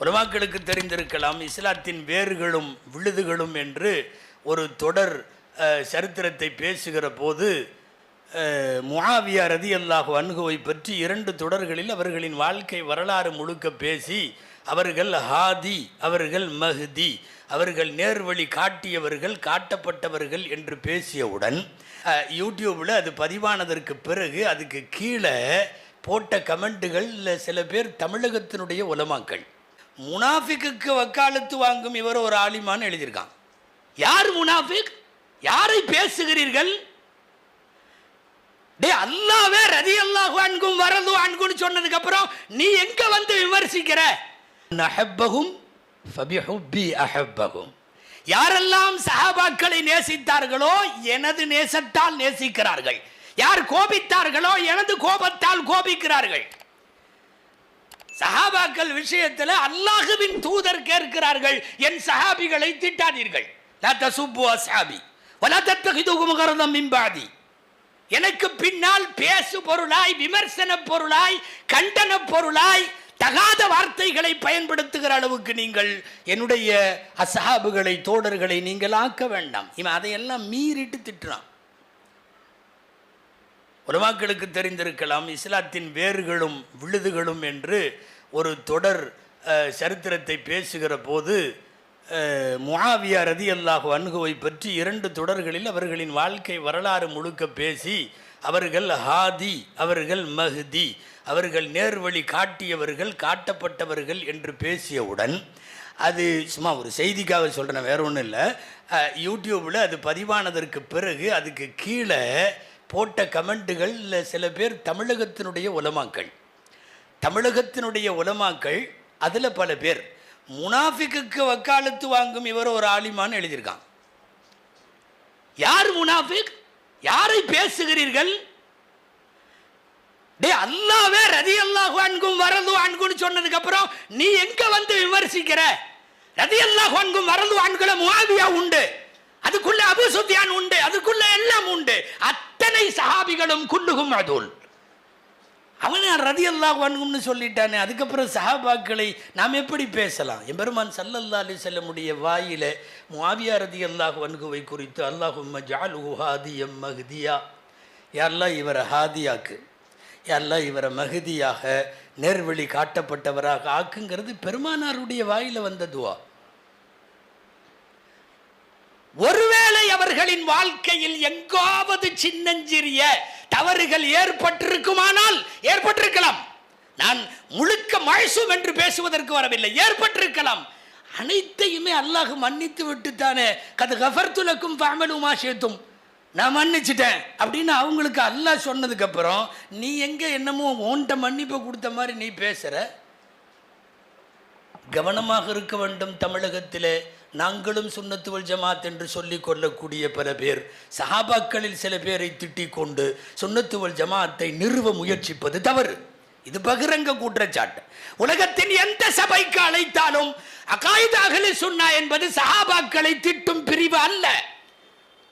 உலமாக்களுக்கு தெரிந்திருக்கலாம் இஸ்லாத்தின் வேர்களும் விழுதுகளும் என்று ஒரு தொடர் சரித்திரத்தை பேசுகிற போது அஹ், ரதி அல்லாஹு அன்குவை பற்றி இரண்டு தொடர்களில் அவர்களின் வாழ்க்கை வரலாறு முழுக்க பேசி அவர்கள் ஹாதி அவர்கள் மஹ்தி அவர்கள் நேர்வழி காட்டியவர்கள் காட்டப்பட்டவர்கள் என்று பேசியவுடன் யூடியூப்பில் அது பதிவானதற்கு பிறகு அதுக்கு கீழே போட்ட கமெண்ட்டுகள் சில பேர் தமிழகத்தினுடைய உலமாக்கள். முனாஃபிக்கு வக்காலத்து வாங்கும் இவர் ஒரு ஆலிமான்னு எழுதியிருக்கான். யார் முனாஃபிக்? யாரை பேசுகிறீர்கள்? டே அல்லாவே ரதி அல்லாஹ் அன்கும் வரது அன்குன்னு சொன்னதுக்கு அப்புறம் நீ எங்க வந்து விமர்சிக்கிற? நஹப்பகும் ஃபபிஹுப்பி அஹப்பகும் யாரெல்லாம் சஹாபாக்களை நேசித்தார்களோ எனது நேசத்தால் நேசிக்கிறார்கள். யார் கோபித்தார்களோ எனது கோபத்தால் கோபிக்கிறார்கள். சஹாபாக்கள் விஷயத்தில் அல்லாஹுவின் தூதர் கேட்கிறார்கள் என் சஹாபிகளை திட்டாதீர்கள். மிம்பாதி எனக்கு பின்னால் பேசு பொருளாய் விமர்சன பொருளாய் கண்டன பொருளாய் தகாத வார்த்தைகளை பயன்படுத்துகிற அளவுக்கு நீங்கள் என்னுடைய அசஹாபுகளை தோடர்களை நீங்கள் ஆக்க வேண்டாம். இவன் அதையெல்லாம் மீறிட்டு திட்டுறான். உலமாக்களுக்கு தெரிந்திருக்கலாம் இஸ்லாத்தின் வேர்களும் விழுதுகளும் என்று ஒரு தொடர் சரித்திரத்தை பேசுகிற போது முஹாவியா ரதி அல்லாஹு அன்குவை பற்றி இரண்டு தொடர்களில் அவர்களின் வாழ்க்கை வரலாறு முழுக்க பேசி அவர்கள் ஹாதி அவர்கள் மஹ்தி அவர்கள் நேர்வழி காட்டியவர்கள் காட்டப்பட்டவர்கள் என்று பேசியவுடன் அது சும்மா ஒரு செய்திக்காக சொல்கிறேன் வேற ஒன்றும் இல்லை. யூடியூப்பில் அது பதிவானதற்கு பிறகு அதுக்கு கீழே போட்ட கமெண்ட்டுகள் சில பேர் தமிழகத்தினுடைய உலமாக்கள். தமிழகத்தினுடைய உலமாக்கள் அதில் பல பேர். முனாஃபிக்குக்கு வக்காலத்து வாங்கும் இவர் ஒரு ஆலிமான்னு எழுதியிருக்கான் யார் முனாஃபிக்? யாரை பேசுகிறீர்கள்? டே அல்லாவே ரதி அல்லாஹ் அன்கும் வரது அன்குன்னு சொன்னதுக்கப்புறம் நீ எங்க வந்து விமர்சிக்கிற? ரதி அல்லாஹ் அன்கும் வரது அன்குல முவாவியா உண்டு. அதுக்குள்ள அபு சுஃபியான் உண்டு அதுக்குள்ள எல்லாம் உண்டு. அத்தனை சஹாபிகளும் குல்லுகும் அதுல். அவனே ரதி அல்லாஹ் வன்கும்னு சொல்லிட்டானே அதுக்கப்புறம் சஹாபாக்களை நாம் எப்படி பேசலாம்? எம்பெருமான் சல்லல்லா அலி செல்லமுடைய வாயில முஆவியா ரதி அல்லாஹ் வன்குவை குறித்து அல்லாஹும் ஜாலுஹு ஹாதியம் மஹ்தியா. யாரெல்லாம் இவரை ஹாதியாக்கு. யாரெல்லாம் இவரை மகதியாக நேர்வழி காட்டப்பட்டவராக ஆக்குங்கிறது பெருமானாருடைய வாயில் வந்த துவா. ஒருவேளை அவர்களின் வாழ்க்கையில் எங்காவது சின்னஞ்சிறிய தவறுகள் ஏற்பட்டிருக்குமானால் ஏற்பட்டிருக்கலாம். நான் முழுக்க மழசும் என்று பேசுவதற்கு வரவில்லை. ஏற்பட்டிருக்கலாம். அனைத்தையுமே அல்லாஹ் மன்னித்து விட்டுத்தானே. கது கஃபர்துலக்கும் ஃபஅமலுமா சேர்த்தும் நான் மன்னிச்சிட்டேன் அப்படின்னு அவங்களுக்கு அல்லாஹ் சொன்னதுக்கு அப்புறம் நீ எங்க என்னமோ உன்கிட்ட மன்னிப்பு கொடுத்த மாதிரி நீ பேசுற? கவனமாக இருக்க வேண்டும் தமிழகத்திலே. நாங்களும் சுன்னத்துவல் ஜமாத் என்று சொல்லிக் கொள்ளக்கூடிய பல பேர் சஹாபாக்களில் சில பேரை திட்டிக் கொண்டு சுன்னத்துவல் ஜமாத்தை நிறுவ முயற்சிப்பது தவறு. இது பகிரங்க குற்றச்சாட்டு. உலகத்தின் எந்த சபைக்கு அழைத்தாலும் அகாயுதாகலி சுன்னா என்பது சஹாபாக்களை திட்டும் பிரிவு அல்ல.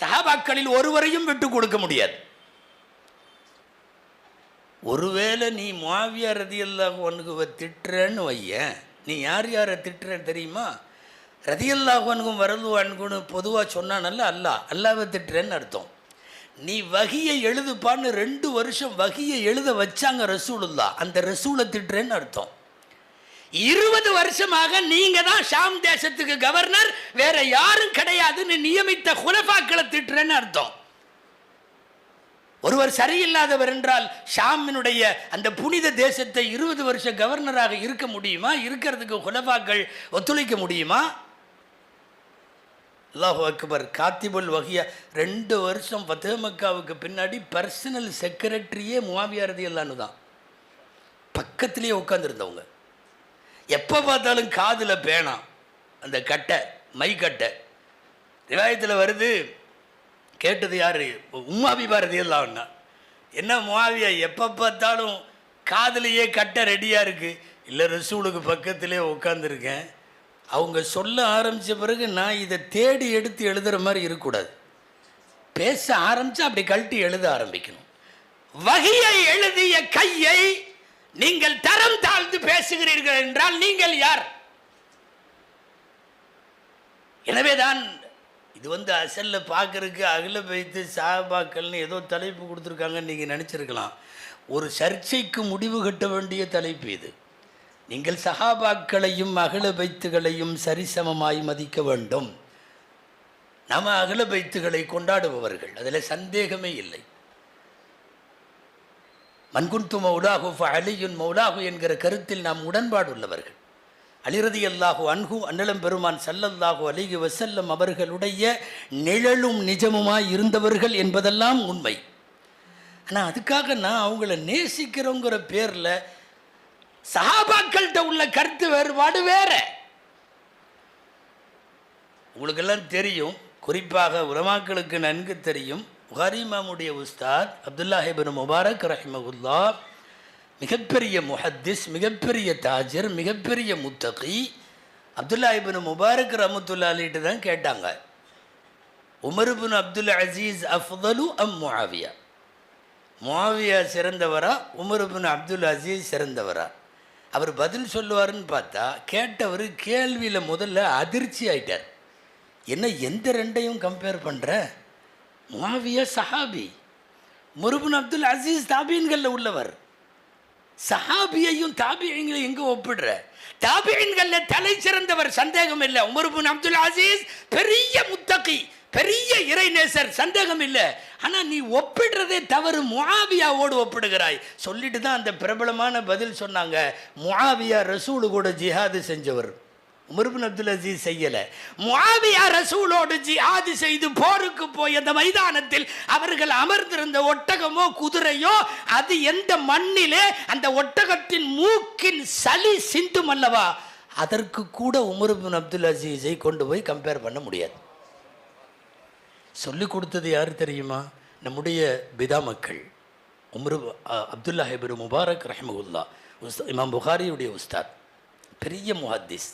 சஹாபாக்களில் ஒருவரையும் விட்டு கொடுக்க முடியாது. ஒருவேளை நீ மாவியா ரதியல்லாஹ் ஒன்றுக்கு திட்டுறேன்னு வைய நீ யார் யாரை திட்டுறேன்னு தெரியுமா? ரதியல்லாஹனுக்கும் வரது அன்குன்னு பொதுவாக சொன்னானல்ல அல்லாஹ் அல்லாவை திட்டுறேன்னு அர்த்தம். நீ வகியை எழுதுப்பான்னு ரெண்டு வருஷம் வகியை எழுத வச்சாங்க ரசூலுல்லா அந்த ரசூலை திட்டுறேன்னு அர்த்தம். இருபது வருஷமாக நீங்கள் தான் ஷாம் தேசத்துக்கு கவர்னர் வேற யாரும் கிடையாதுன்னு நியமித்த குலபாக்களை திட்டுறேன்னு அர்த்தம். ஒருவர் சரியில்லாதவர் என்றால் ஷாமினுடைய அந்த புனித தேசத்தை இருபது வருஷ கவர்னராக இருக்க முடியுமா? இருக்கிறதுக்கு குலபாக்கள் ஒத்துழைக்க முடியுமா? அல்லாஹு அக்பர் காத்திபுல் வகியா ரெண்டு வருஷம் ஃபத்தே மக்காவுக்கு பின்னாடி பர்சனல் செக்ரட்டரியே முவாவியாரதி எல்லான்னு தான். பக்கத்துலேயே உட்காந்துருந்தவங்க எப்போ பார்த்தாலும் காதில் பேனா அந்த கட்டை மை கட்டை. ரிவாயத்தில் வருது கேட்டது யார்? உமாவி பாரதி எல்லாம் என்ன முவாவியா எப்போ பார்த்தாலும் காதுலேயே கட்டை ரெடியாக இருக்குது இல்லை ரசூலுக்கு பக்கத்துலேயே உட்காந்துருக்கேன் அவங்க சொல்ல ஆரம்பித்த பிறகு நான் இதை தேடி எடுத்து எழுதுகிற மாதிரி இருக்கக்கூடாது. பேச ஆரம்பித்து அப்படி கழட்டி எழுத ஆரம்பிக்கணும். வகையை எழுதிய கையை நீங்கள் தரம் தாழ்ந்து பேசுகிறீர்கள் என்றால் நீங்கள் யார்? எனவேதான் இது வந்து அசல்ல பார்க்கறதுக்கு அகில வைத்து சாபாக்கள்னு ஏதோ தலைப்பு கொடுத்துருக்காங்கன்னு நீங்கள் நினச்சிருக்கலாம். ஒரு சர்ச்சைக்கு முடிவு கட்ட வேண்டிய தலைப்பு இது. நீங்கள் சஹாபாக்களையும் அகிலபைத்துகளையும் சரிசமமாய் மதிக்க வேண்டும். நம்ம அகிலபைத்துகளை கொண்டாடுபவர்கள் அதில் சந்தேகமே இல்லை. மன்குந்து மௌலாஹு அலியுன் மௌலாஹு என்கிற கருத்தில் நாம் உடன்பாடு உள்ளவர்கள் அலிரதி அல்லாஹு அன்ஹு அன்னலம் பெருமான் சல்லல்லாஹு அலிஹி வசல்லம் அவர்களுடைய நிழலும் நிஜமுமாய் இருந்தவர்கள் என்பதெல்லாம் உண்மை. ஆனால் அதுக்காக நான் அவங்கள நேசிக்கிறோங்கிற பேரில் சஹாபாக்கள்கிட்ட உள்ள கருத்து வேறுபாடு வேற. உங்களுக்கெல்லாம் தெரியும் குறிப்பாக உலமாக்களுக்கு நன்கு தெரியும் புகாரிமாமுடைய உஸ்தாத் அப்துல்லாஹிபின் முபாரக் ரஹிமகுல்லா மிகப்பெரிய முஹத்திஸ் மிகப்பெரிய தாஜர் மிகப்பெரிய முத்தகி அப்துல்லாஹிபின் முபாரக் ரஹமத்துல்லா அலிட்டு தான் கேட்டாங்க. உமருபின் அப்துல் அசீஸ் அஃதலு அம் முஆவியா முஆவியா சிறந்தவரா உமருபின் அப்துல் அசீஸ் சிறந்தவரா? அவர் பதில் சொல்லுவாருன்னு பார்த்தா கேட்டவர் கேள்வியில் முதல்ல அதிர்ச்சி ஆயிட்டார். என்ன எந்த ரெண்டையும் கம்பேர் பண்ணுற முஆவியா சஹாபி. முருபின் அப்துல் அசீஸ் தாபியன்களில் உள்ளவர். சஹாபியையும் தாபியங்களையும் எங்கே ஒப்பிடுற? தாபியன்களில் தலை சிறந்தவர் சந்தேகம் இல்லை. உமருபின் அப்துல் அசீஸ் பெரிய முத்தகி. பெரிய இறைநேசர் சந்தேகம் இல்லை. ஆனால் நீ ஒப்பிடுறதே தவறு. முஆவியாவோடு ஒப்பிடுகிறாய். சொல்லிட்டு தான் அந்த பிரபலமான பதில் சொன்னாங்க. முஆவியா ரசூலு கூட ஜிஹாது செஞ்சவர். உமர்பின் அப்துல் அசீஸ் செய்யலை. முஆவியா ரசூலோடு ஜிஹாது செய்து போருக்கு போய் அந்த மைதானத்தில் அவர்கள் அமர்ந்திருந்த ஒட்டகமோ குதிரையோ அது எந்த மண்ணிலே அந்த ஒட்டகத்தின் மூக்கின் சளி சிந்தும் அல்லவா? அதற்கு கூட உமர்பின் அப்துல் அசீஸை கொண்டு போய் கம்பேர் பண்ண முடியாது. சொல்லி கொடுத்தது யார் தெரியுமா? நம்முடைய பிதா மக்கள். அப்துல்லா ஹிபர் முபாரக் ரஹமுல்லா உஸ்தா இமாம் புகாரியுடைய உஸ்தாத். பெரிய முஹாத்திஸ்.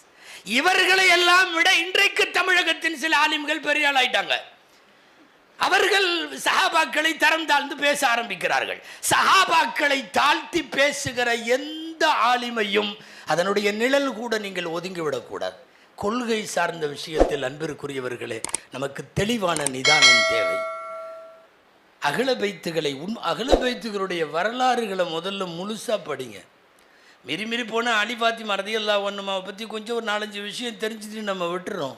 இவர்களை எல்லாம் விட இன்றைக்கு தமிழகத்தின் சில ஆலிம்கள் பெரிய ஆளாயிட்டாங்க. அவர்கள் சஹாபாக்களை தரம் தாழ்ந்து பேச ஆரம்பிக்கிறார்கள். சஹாபாக்களை தாழ்த்தி பேசுகிற எந்த ஆலிமையும் அதனுடைய நிழல் கூட நீங்கள் ஒதுங்கிவிடக்கூடாது கொள்கை சார்ந்த விஷயத்தில் அன்பிற்குரியவர்களே நமக்கு தெளிவான நிதானம் தேவை. அகல பைத்துகளை உன் அகல பைத்துகளுடைய வரலாறுகளை முதல்ல முழுசாக படிங்க. மிரி மிரி போனால் அலிபாத்தி மறதி எல்லா ஒன்றுமாவை பற்றி கொஞ்சம் ஒரு நாலஞ்சு விஷயம் தெரிஞ்சுட்டு நம்ம விட்டுறோம்.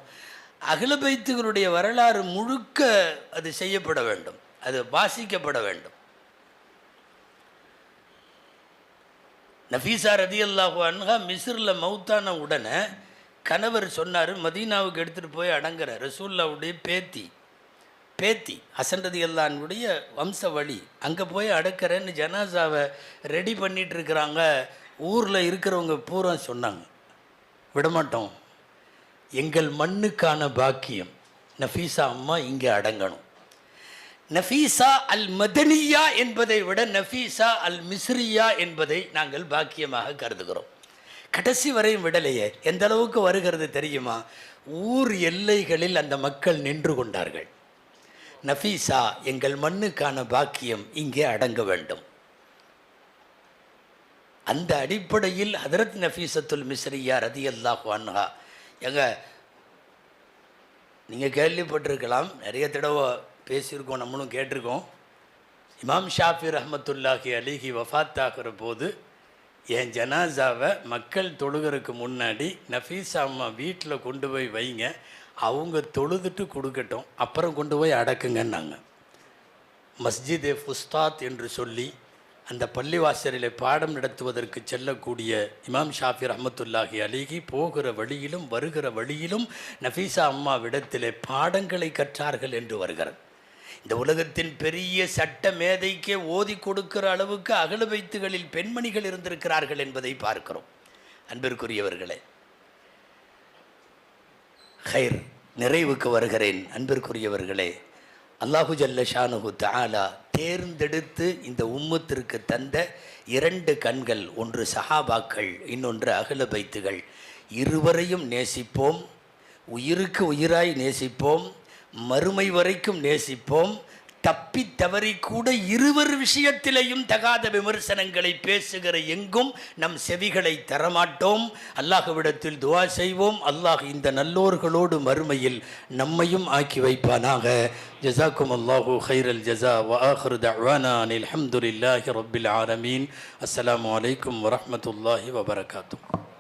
அகல பைத்துகளுடைய வரலாறு முழுக்க அது செய்யப்பட வேண்டும். அது வாசிக்கப்பட வேண்டும். நஃபீசா ரதியல்லாஹு அன்ஹா மிஸ்ரில் மௌத்தான உடனே கணவர் சொன்னார் மதீனாவுக்கு எடுத்துகிட்டு போய் அடங்குற ரசூல்லாவுடைய பேத்தி பேத்தி அசண்டதி ரதியல்லானுடைய வம்ச வழி அங்கே போய் அடக்கிறேன்னு ஜனாசாவை ரெடி பண்ணிகிட்டு இருக்கிறாங்க. ஊரில் இருக்கிறவங்க பூரா சொன்னாங்க. விடமாட்டோம். எங்கள் மண்ணுக்கான பாக்கியம். நஃபீஸா அம்மா இங்கே அடங்கணும். நஃபீஸா அல் மதனியா என்பதை விட நஃபீஸா அல் மிஸ்ரியா என்பதை நாங்கள் பாக்கியமாக கருதுகிறோம். கடைசி வரையும் விடலையே. எந்த அளவுக்கு வருகிறது தெரியுமா? ஊர் எல்லைகளில் அந்த மக்கள் நின்று கொண்டார்கள். நஃபீஸா எங்கள் மண்ணுக்கான பாக்கியம் இங்கே அடங்க வேண்டும். அந்த அடிப்படையில் ஹதரத் நஃபீசத்துல் மிஸ்ரியா ரதி அல்லாஹ் அன்ஹா எங்க நீங்கள் கேள்விப்பட்டிருக்கலாம் நிறைய தடவை பேசியிருக்கோம் நம்மளும் கேட்டிருக்கோம். இமாம் ஷாஃபி ரஹமத்துல்லாஹி அலிஹி வஃத் ஆகிற போது என் ஜனாசாவை மக்கள் தொழுகிறதுக்கு முன்னாடி நஃபீஸா அம்மா வீட்டில் கொண்டு போய் வைங்க. அவங்க தொழுதுட்டு கொடுக்கட்டும். அப்புறம் கொண்டு போய் அடக்குங்கன்னாங்க. மஸ்ஜிதே ஃபுஸ்தாத் என்று சொல்லி அந்த பள்ளிவாசலில் பாடம் நடத்துவதற்கு செல்லக்கூடிய இமாம் ஷாஃபி ரஹமத்துல்லாஹி அலிகி போகிற வழியிலும் வருகிற வழியிலும் நஃபீஸா அம்மாவிடத்திலே பாடங்களை கற்றார்கள் என்று வருகிறது. இந்த உலகத்தின் பெரிய சட்ட மேதைக்கே ஓதி கொடுக்கிற அளவுக்கு அகல வைத்துகளில் பெண்மணிகள் இருந்திருக்கிறார்கள் என்பதை பார்க்கிறோம். அன்பிற்குரியவர்களே ஹைர் நிறைவுக்கு வருகிறேன். அன்பிற்குரியவர்களே அல்லாஹு ஜல்ல ஷானுஹு தாலா தேர்ந்தெடுத்து இந்த உம்மத்திற்கு தந்த இரண்டு கண்கள் ஒன்று சஹாபாக்கள் இன்னொன்று அகல பைத்துகள் இருவரையும் நேசிப்போம். உயிருக்கு உயிராய் நேசிப்போம். மறுமை வரைக்கும் நேசிப்போம். தப்பி தவறி கூட இருவர் விஷயத்திலேயும் தகாத விமர்சனங்களை பேசுகிற எங்கும் நம் செவிகளை தரமாட்டோம். அல்லாஹ்விடத்தில் துவா செய்வோம். அல்லாஹ் இந்த நல்லோர்களோடு மறுமையில் நம்மையும் ஆக்கி வைப்பானாக. ஜசாக்கும் அல்லாஹு ஹைரல் ஜசா வ ஆஹிரு ரபில் அனில் அஸ்லாம் வலைக்கம் ஆலமீன். வபரகாத்தூ அலைக்கும்